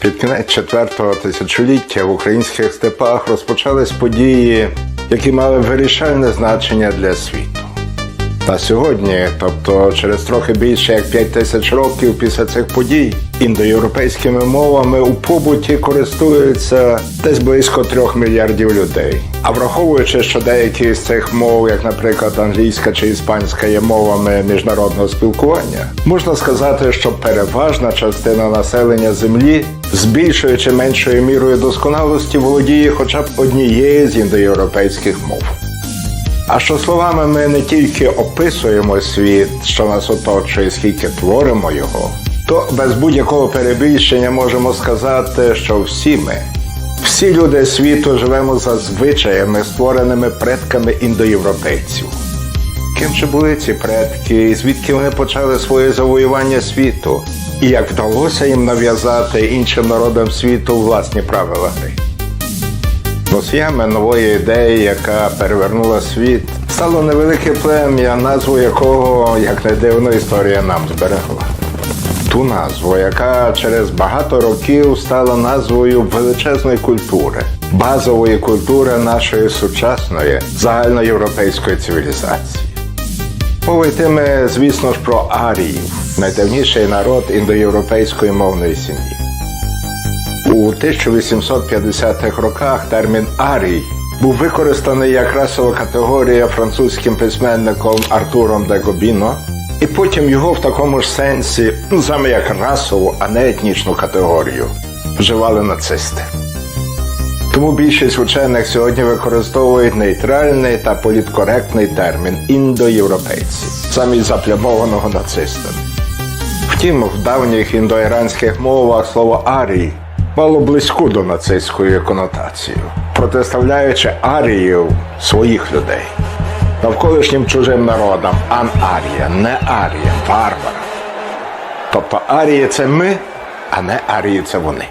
Під кінець четвертого тисячоліття в українських степах розпочались події, які мали вирішальне значення для світу. На сьогодні, тобто через трохи більше як 5 тисяч років після цих подій, індоєвропейськими мовами у побуті користуються десь близько трьох мільярдів людей. А враховуючи, що деякі з цих мов, як, наприклад, англійська чи іспанська, є мовами міжнародного спілкування, можна сказати, що переважна частина населення землі з більшою чи меншою мірою досконалості володіє хоча б однією з індоєвропейських мов. А що словами ми не тільки описуємо світ, що нас оточує, скільки творимо його, то без будь-якого перебільшення можемо сказати, що всі ми, всі люди світу живемо за звичаями, створеними предками індоєвропейців. Ким же були ці предки, і звідки вони почали своє завоювання світу, і як вдалося їм нав'язати іншим народам світу власні правила гри? Носіями нової ідеї, яка перевернула світ, стало невелике плем'я, назву якого, як не дивно, історія нам зберегла. Ту назву, яка через багато років стала назвою величезної культури, базової культури нашої сучасної загальноєвропейської цивілізації. Мова йтиме, звісно ж, про аріїв, найдавніший народ індоєвропейської мовної сім'ї. У 1850-х роках термін арій був використаний як расова категорія французьким письменником Артуром де Гобіно, і потім його в такому ж сенсі, ну саме як расову, а не етнічну категорію, вживали нацисти. Тому більшість учених сьогодні використовують нейтральний та політкоректний термін індоєвропейці, замість заплямованого нацистами. Втім, в давніх індоіранських мовах слово арій мало близьку до нацистської конотації, протиставляючи аріїв своїх людей навколишнім чужим народам ан-арія, не арія, варвара. Тобто арії це ми, а не арії це вони.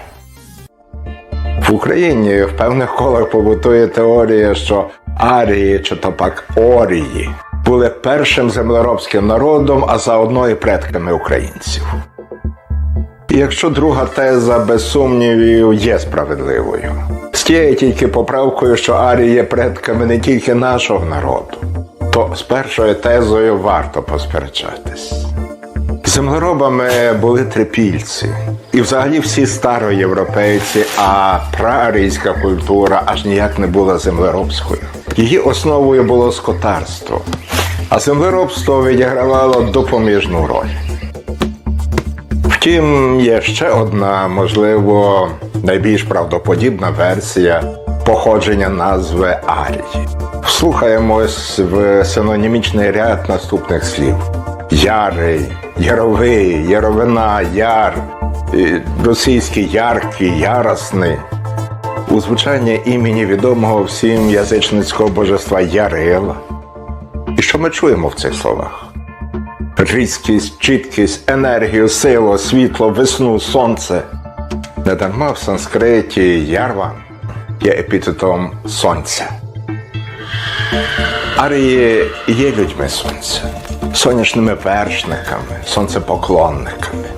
В Україні в певних колах побутує теорія, що арії чи то пак орії були першим землеробським народом, а заодно і предками українців. І якщо друга теза без сумнівів є справедливою, з тією тільки поправкою, що арії є предками не тільки нашого народу, то з першою тезою варто посперечатись. Землеробами були трипільці, і взагалі всі староєвропейці, а праарійська культура аж ніяк не була землеробською. Її основою було скотарство, а землеробство відігравало допоміжну роль. Втім, є ще одна, можливо, найбільш правдоподібна версія походження назви Арії. Вслухаємось в синонімічний ряд наступних слів: ярий, яровий, яровина, яр, російський яркий, яросний. У звучанні імені відомого всім язичницького божества Ярила. І що ми чуємо в цих словах? Різкість, чіткість, енергію, силу, світло, весну, сонце. Недарма в санскриті ярва є епітетом сонця. Арії є людьми сонця, сонячними вершниками, сонцепоклонниками.